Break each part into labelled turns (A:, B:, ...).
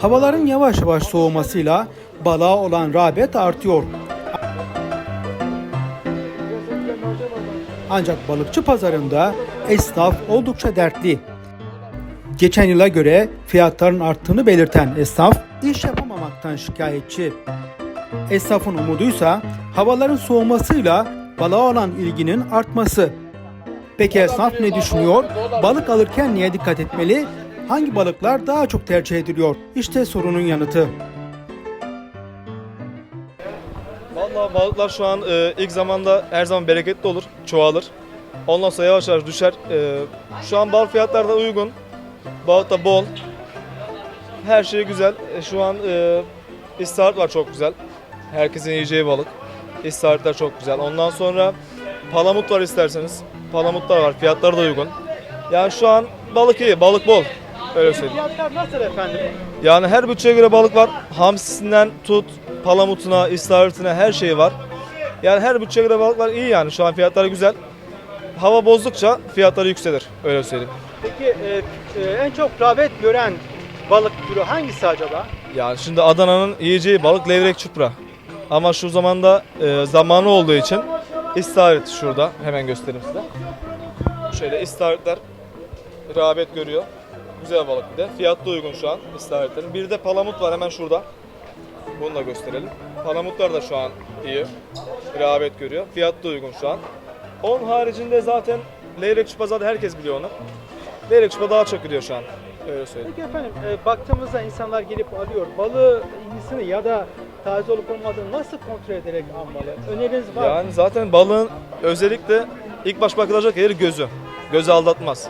A: Havaların yavaş yavaş soğumasıyla balığa olan rağbet artıyor. Ancak balıkçı pazarında esnaf oldukça dertli. Geçen yıla göre fiyatların arttığını belirten esnaf iş yapamamaktan şikayetçi. Esnafın umuduysa havaların soğumasıyla balığa olan ilginin artması. Peki esnaf ne düşünüyor? Balık alırken niye dikkat etmeli? Hangi balıklar daha çok tercih ediliyor? İşte sorunun yanıtı.
B: Vallahi balıklar şu an e, ilk zamanda her zaman bereketli olur, çoğalır. Ondan sonra yavaş yavaş düşer. E, şu an balık fiyatları da uygun. Balık da bol. Her şey güzel. E, şu an e, istarit var çok güzel. Herkesin yiyeceği balık. İstaritler çok güzel. Ondan sonra palamut var isterseniz. Palamutlar var. Fiyatları da uygun. Yani şu an balık iyi, balık bol. Öyle söyleyeyim.
A: Fiyatlar nasıl efendim?
B: Yani her bütçeye göre balık var. Hamsisinden tut, palamutuna, istavritine her şeyi var. Yani her bütçeye göre balıklar iyi yani. Şu an fiyatları güzel. Hava bozdukça fiyatları yükselir. Öyle söyleyeyim.
A: Peki e, en çok rağbet gören balık türü hangisi acaba?
B: Yani şimdi Adana'nın yiyeceği balık levrek çupra. Ama şu zamanda e, zamanı olduğu için istavrit şurada. Hemen göstereyim size. Şöyle istavritler rağbet görüyor. Güzel balık bir de. Fiyat da uygun şu an istavritlerin. Bir de palamut var hemen şurada. Bunu da gösterelim. Palamutlar da şu an iyi. Rağbet görüyor. Fiyat da uygun şu an. Onun haricinde zaten levrek çupa zaten herkes biliyor onu. Levrek çupa daha çok gidiyor şu an. Öyle söyleyeyim.
A: Peki efendim e, baktığımızda insanlar gelip alıyor. Balığı iyisini ya da taze olup olmadığını nasıl kontrol ederek almalı? Öneriniz var mı?
B: Yani zaten balığın özellikle ilk baş bakılacak yeri gözü. Gözü aldatmaz.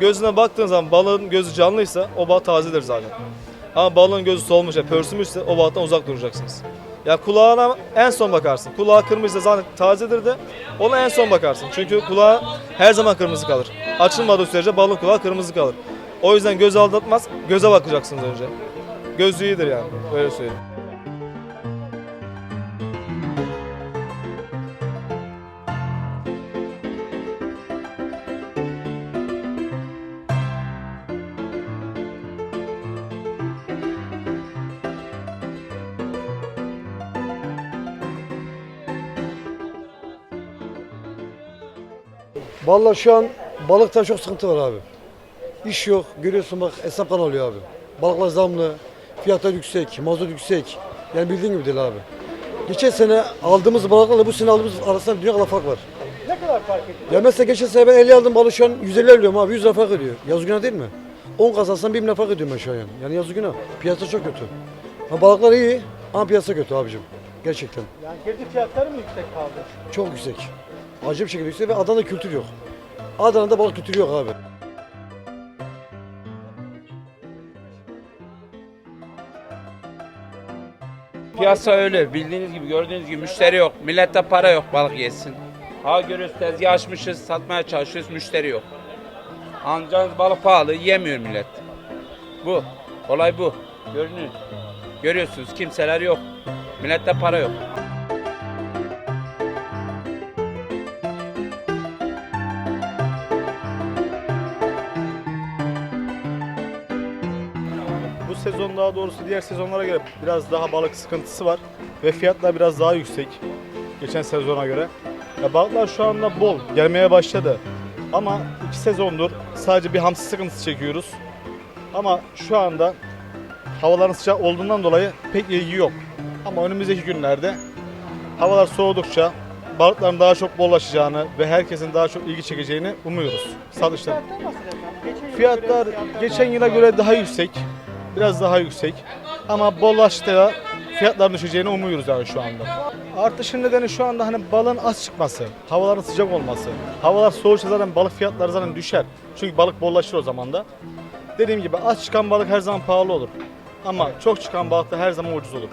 B: Gözüne baktığın zaman balığın gözü canlıysa o balık tazedir zaten. Ama balığın gözü solmuş ya pörsümüşse o balıktan uzak duracaksınız. Ya kulağına en son bakarsın. Kulağı kırmızıysa zaten tazedir de ona en son bakarsın. Çünkü kulağı her zaman kırmızı kalır. Açılmadığı sürece balığın kulağı kırmızı kalır. O yüzden göz aldatmaz. Göze bakacaksınız önce. Göz iyidir yani. Öyle söyleyeyim.
C: Vallahi şu an balıkta çok sıkıntı var abi. İş yok. Görüyorsun bak hesap kan oluyor abi. Balıklar zamlı, fiyatlar yüksek, mazot yüksek. Yani bildiğin gibi değil abi. Geçen sene aldığımız balıklarla bu sene aldığımız arasında dünya kadar fark var.
A: Ne kadar fark ediyor?
C: Ya mesela geçen sene ben 50 aldım balık şu an 150 alıyorum abi 100 lira fark ediyor. Yazık günah değil mi? 10 kazansan 1 bin lira fark ediyorum ben şu an yani. Yani yazık günah. Piyasa çok kötü. Ha, balıklar iyi ama piyasa kötü abicim. Gerçekten.
A: Yani girdi fiyatları mı yüksek kaldı?
C: Çok yüksek. Acayip şekilde yüksek ve Adana'da kültür yok. Adana'da balık kültürü yok abi.
D: Piyasa öyle. Bildiğiniz gibi, gördüğünüz gibi müşteri yok. Millette para yok balık yesin. Ha görüyoruz tezgah açmışız, satmaya çalışıyoruz, müşteri yok. Alacağınız balık pahalı, yemiyor millet. Bu. Olay bu. Görünüyor. Görüyorsunuz kimseler yok. Millette para yok.
B: Sezon daha doğrusu diğer sezonlara göre biraz daha balık sıkıntısı var ve fiyatlar biraz daha yüksek geçen sezona göre. Ya balıklar şu anda bol gelmeye başladı ama iki sezondur sadece bir hamsi sıkıntısı çekiyoruz. Ama şu anda havaların sıcak olduğundan dolayı pek ilgi yok. Ama önümüzdeki günlerde havalar soğudukça balıkların daha çok bollaşacağını ve herkesin daha çok ilgi çekeceğini umuyoruz satışlar.
A: Fiyatlar
B: geçen yıla göre daha yüksek. Biraz daha yüksek. Ama bollaşta fiyatların düşeceğini umuyoruz yani şu anda. Artışın nedeni şu anda hani balığın az çıkması, havaların sıcak olması. Havalar soğursa zaten balık fiyatları zaten düşer. Çünkü balık bollaşır o zaman da. Dediğim gibi az çıkan balık her zaman pahalı olur. Ama çok çıkan balık da her zaman ucuz olur.